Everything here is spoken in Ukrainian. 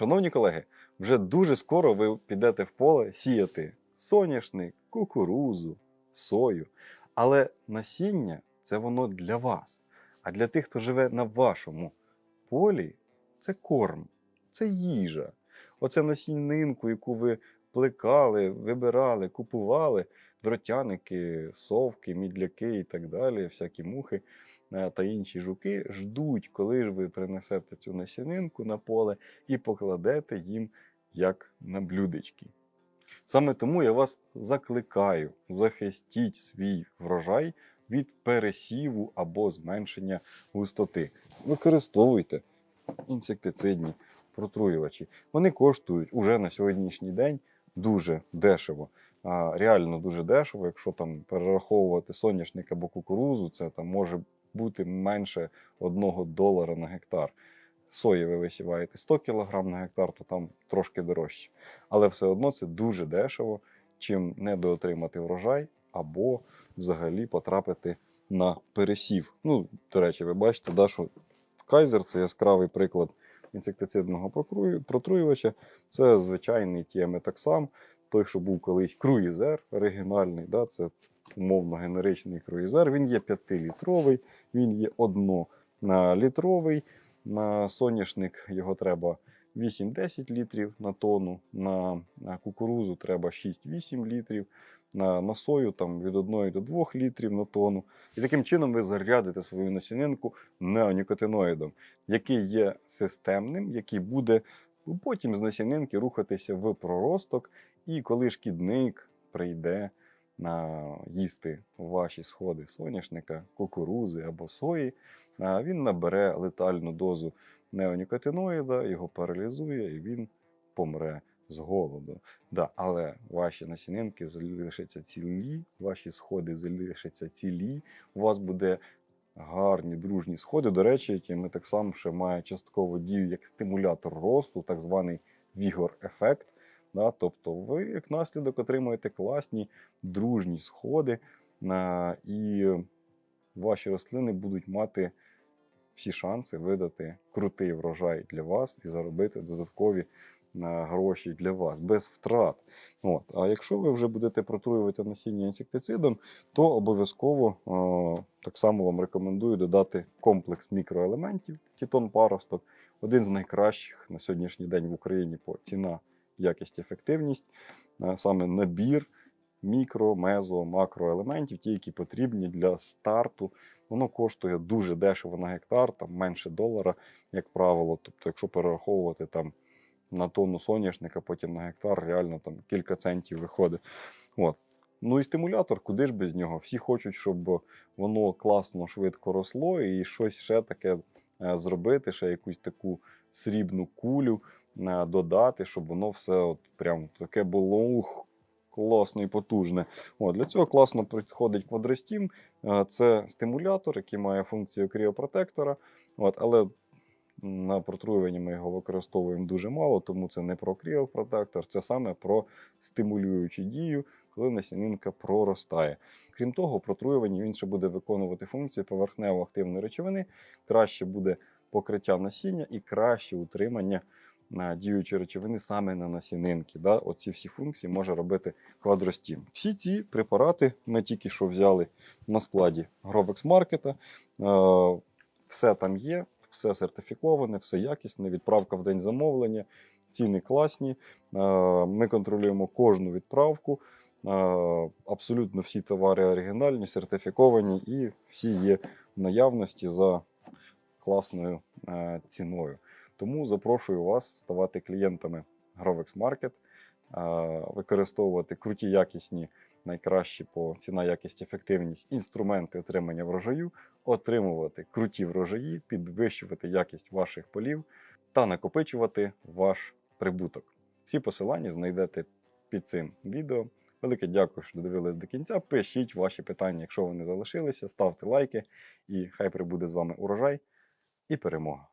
Шановні колеги, вже дуже скоро ви підете в поле сіяти соняшник, кукурузу, сою. Але насіння це воно для вас. А для тих, хто живе на вашому полі, це корм, це їжа. Оце насінинку, яку ви плекали, вибирали, купували, дротяники, совки, мідляки і так далі, всякі мухи та інші жуки ждуть, коли ж ви принесете цю насінинку на поле і покладете їм як на блюдечки. Саме тому я вас закликаю, захистіть свій врожай від пересіву або зменшення густоти. Використовуйте інсектицидні протруювачі. Вони коштують уже на сьогоднішній день дуже дешево. Реально дуже дешево, якщо там перераховувати соняшник або кукурузу, це там може бути менше 1 долара на гектар. Сої ви висіваєте 100 кг на гектар, то там трошки дорожче. Але все одно це дуже дешево, чим недоотримати врожай або взагалі потрапити на пересів. Ну, до речі, ви бачите, да, що Кайзер це яскравий приклад інсектицидного протруювача. Це звичайний тіаметаксам, той, що був колись круїзер оригінальний. Да, це умовно генеричний круїзер. Він є 5-літровий, він є 1-літровий. На соняшник його треба 8-10 літрів на тонну, на кукурузу треба 6-8 літрів, на, на сою там від 1 до 2 літрів на тонну. І таким чином ви зарядите свою насінинку неонікотиноїдом, який є системним, який буде потім з насінинки рухатися в проросток, і коли шкідник прийде їсти ваші сходи соняшника, кукурузи або сої, він набере летальну дозу неонікотиноїда, його паралізує і він помре з голоду. Да, але ваші насінинки залишаться цілі, ваші сходи залишаться цілі, у вас буде гарні дружні сходи. До речі, які ми так само ще має частково дію як стимулятор росту, так званий вігор-ефект. Да, тобто ви як наслідок отримуєте класні дружні сходи, а, і ваші рослини будуть мати всі шанси видати крутий врожай для вас і заробити додаткові а, гроші для вас без втрат. От. А якщо ви вже будете протруювати насіння інсектицидом, то обов'язково а, так само вам рекомендую додати комплекс мікроелементів Тітон Паросток, один з найкращих на сьогоднішній день в Україні по ціна якість, ефективність, саме набір мікро, мезо, макроелементів, ті, які потрібні для старту. Воно коштує дуже дешево на гектар, там менше долара, як правило. Тобто, якщо перераховувати там на тонну соняшника, потім на гектар, реально там кілька центів виходить. От. Ну і стимулятор, куди ж без нього? Всі хочуть, щоб воно класно, швидко росло, і щось ще таке е, зробити, ще якусь таку срібну кулю е, додати, щоб воно все от прям таке було ух, класно і потужне. От, для цього класно підходить квадростім. Е, Це стимулятор, який має функцію кріопротектора. От, але на протруюванні ми його використовуємо дуже мало, тому це не про кріопротектор, це саме про стимулюючу дію, коли насінинка проростає. Крім того, в протруюванні він ще буде виконувати функцію поверхнево-активної речовини, краще буде покриття насіння і краще утримання на діючі речовини саме на насінинки. Да? Оці всі функції може робити квадростім. Всі ці препарати ми тільки що взяли на складі Market. Е, Все там є, все сертифіковане, все якісне, відправка в день замовлення, ціни класні. Е, Ми контролюємо кожну відправку. Е, Абсолютно всі товари оригінальні, сертифіковані і всі є в наявності за класною е, ціною. Тому запрошую вас ставати клієнтами Grovex Market, використовувати круті, якісні, найкращі по ціна, якість, ефективність інструменти отримання врожаю, отримувати круті врожаї, підвищувати якість ваших полів та накопичувати ваш прибуток. Всі посилання знайдете під цим відео. Велике дякую, що додивились до кінця. Пишіть ваші питання, якщо вони залишилися, ставте лайки, і хай прибуде з вами урожай і перемога.